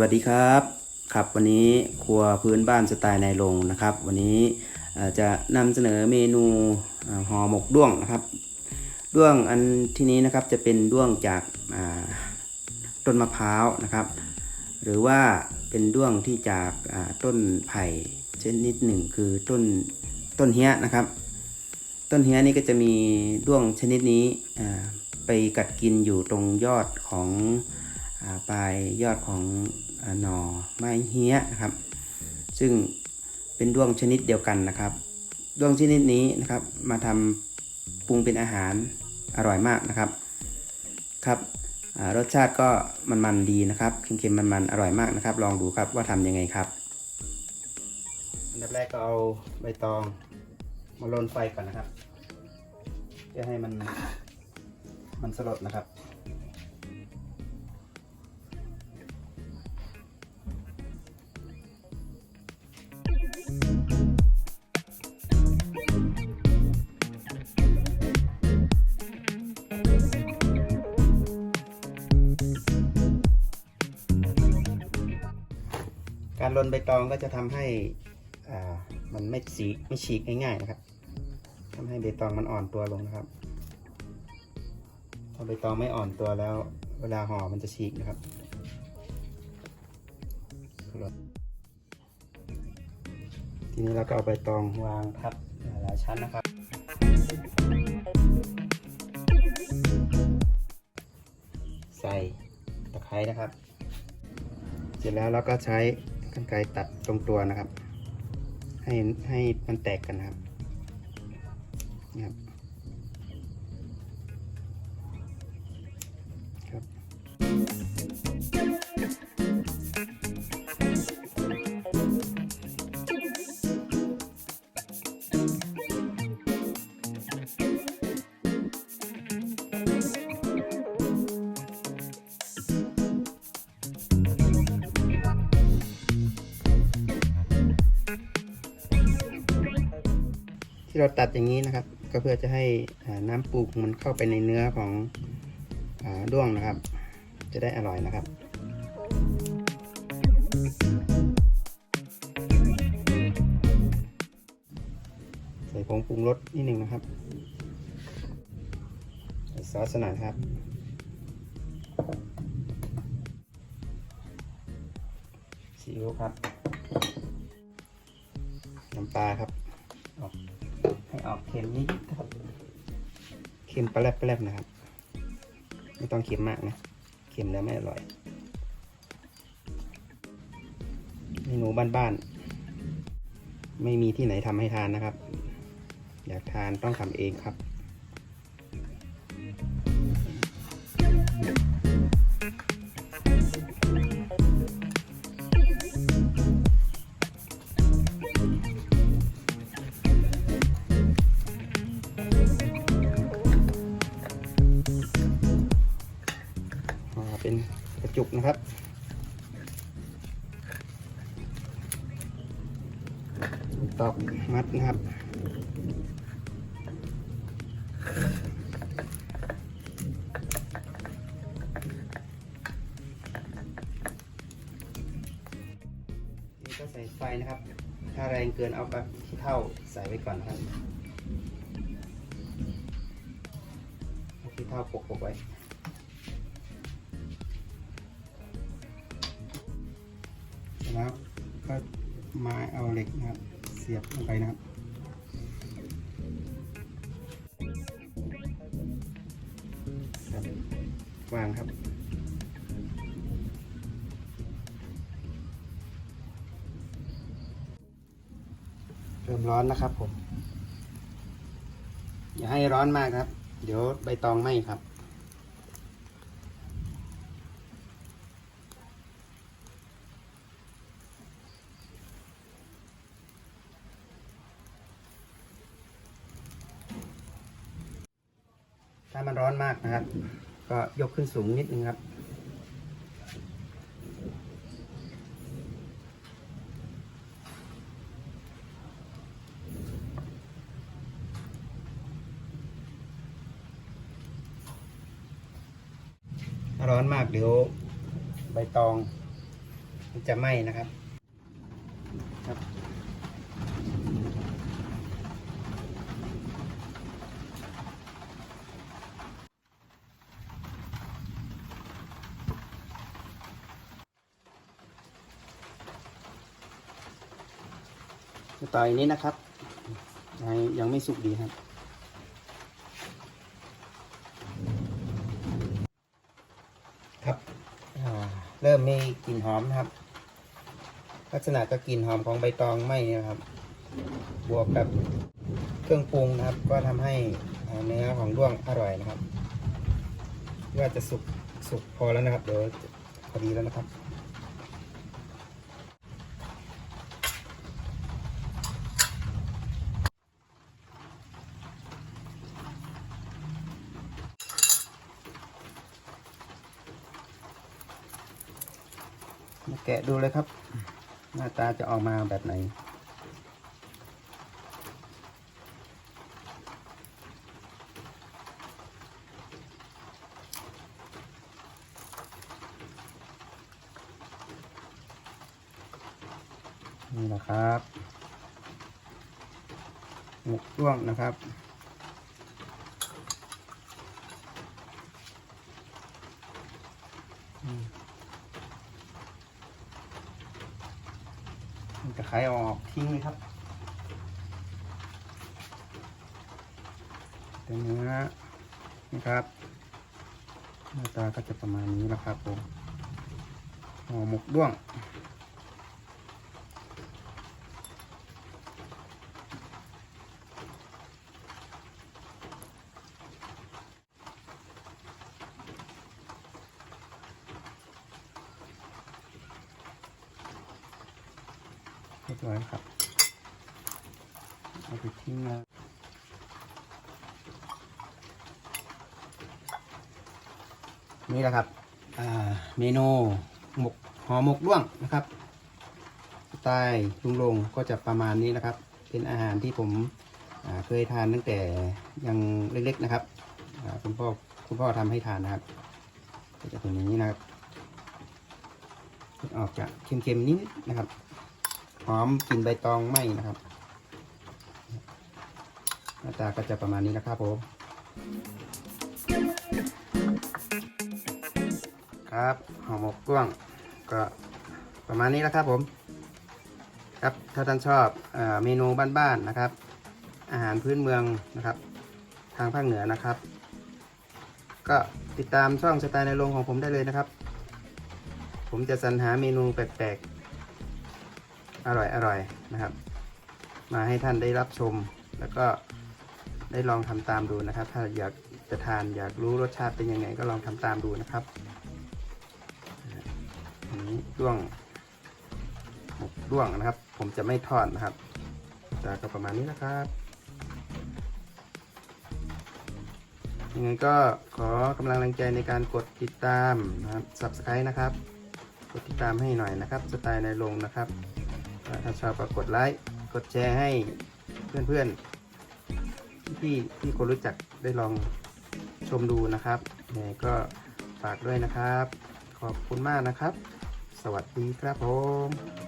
วัสดีครับครับวันนี้ครัวพื้นบ้านสไตล์นายลงนะครับ วันนี้จะนำเสนอเมนูห่อหมกด้วงนะครับด้วงอันที่นี้นะครับจะเป็นด้วงจากาต้นมะพร้าวนะครับ หรือว่าเป็นด้วงที่จากาต้นไผ่ชนิดหนึ่งคือต้นต้นเฮียนะครับ ต้นเฮียนี่ก็จะมีด้วงชนิดนี้ไปกัดกินอยู่ตรงยอดของอปลายยอดของ หน่อไม้เฮียนะครับ ซึ่งเป็นด้วงชนิดเดียวกันนะครับด้วงชนิดนี้นะครับ มาทำปรุงเป็นอาหารอร่อยมากนะครับครับรสชาติก็มันๆดีนะครับเค็มๆมันๆอร่อยมากนะครับ ลองดูครับว่าทำยังไงครับอันดับแรกก็เอาใบตองมาลนไฟก่อนนะครับ เพื่อให้มันมันสลดนะครับ การลนใบตองก็จะทำให้มันไม่สีไม่ฉีกง่ายๆนะครับทำให้ใบตองมันอ่อนตัวลงนะครับถ้าใบตองไม่อ่อนตัวแล้ว เวลาห่อมันจะฉีกนะครับทีนี้เราก็เอาใบตองวางทับหลายชั้นนะครับ ใส่ตะไคร้นะครับ เสร็จแล้วเราก็ใช้ กันไกลตัดตรงตัวนะครับ ให้ให้มันแตกกันนะครับนี่ครับ ที่เราตัดอย่างนี้นะครับ ก็เพื่อจะให้น้ำปลูกมันเข้าไปในเนื้อของอด้วงนะครับ จะได้อร่อยนะครับใส่ผงปรุงรสนิดหนึ่งนะครับใส่ซอสหน่อยครับซีอิ๊วครับ น้ำปลาครับออก ให้ออกเค็มนิดนะครับเค็มปลาแปลาแรบนะครับ ไม่ต้องเค็มมากนะเค็มแล้วไม่อร่อยเมนูบ้านๆไม่มีที่ไหนทำให้ทานนะครับ อยากทานต้องทำเองครับ กนะครับ ตอกมัดนะครับนี่ก็ใส่ไฟนะครับ ถ้าแรงเกินเอาแบบที่เท่าใส่ไว้ก่อนครับเอาที่เท่าปกๆไว้ แล้วก็ไม้เอาเหล็กนะครับ เสียบลงไปนะครับวางครับเริ่มร้อนนะครับผม อย่าให้ร้อนมากครับ เดี๋ยวใบตองไหมครับ ถ้ามันร้อนมากนะครับ ก็ยกขึ้นสูงนิดนึงครับ ถ้าร้อนมากเดี๋ยวใบตองจะไหม้นะครับครับ ต่ออยนี้นะครับ ยังไม่สุกดีครับ ครับเริ่มมีกลิ่นหอมนะครับ ลักษณะก็กลิ่นหอมของใบตองไหมนะครับ บวกกับเครื่องปรุงนะครับ ก็ทำให้เนื้อของด้วงอร่อยนะครับว่าจะสุกสุกพอแล้วนะครับ เดี๋ยวพอดีแล้วนะครับ มาแกะดูเลยครับ หน้าตาจะออกมาแบบไหน นี่แหละครับหมกร่วงนะครับ จะขายออกทิ้งเลยครับเป็นเนื้อนะครับหน้าตาก็จะประมาณนี้แหละครับผมห่อหมกด้วง ยบร้อยครับ เอาไปทิ้งแล้วนี่แหละครับเมนูหมกห่อหมกด้วงนะครับสไตล์ลุงลงก็จะประมาณนี้นะครับ เป็นอาหารที่ผมเคยทานตั้งแต่ยังเล็กๆนะครับคุณพ่อคุณพ่อทำให้ทานนะครับก็จะเป็นอย่างนี้นะครับออกจากเค็มๆนิดๆนะครับ หอมกลิ่นใบตองไหมนะครับหน้าตาก็จะประมาณนี้นะครับผมครับห่อหมกกล้วงก็ประมาณนี้แล้วครับผม ครับถ้าท่านชอบเอเมนูบ้านๆนะครับ อาหารพื้นเมืองนะครับ ทางภาคเหนือนะครับ ก็ติดตามช่องสไตล์ในโรงของผมได้เลยนะครับ ผมจะสรรหาเมนูแปลกๆ อร่อยอร่อยนะครับ มาให้ท่านได้รับชม แล้วก็ได้ลองทำตามดูนะครับ ถ้าอยากจะทานอยากรู้รสชาติเป็นยังไงก็ลองทำตามดูนะครับอันนี้ด้วงหมกด้วงนะครับ ผมจะไม่ทอดนะครับแต่ก็ประมาณนี้นะครับยังไงก็ขอกำลังแรงใจในการกดติดตามนะครับ subscribe นะครับ กดติดตามให้หน่อยนะครับ สไตล์ในลงนะครับ ถ้าชอบก็กดไลค์กดแชร์ให้เพื่อนๆที่ที่คนรู้จักได้ลองชมดูนะครับยังไงก็ฝากด้วยนะครับ ขอบคุณมากนะครับ สวัสดีครับผม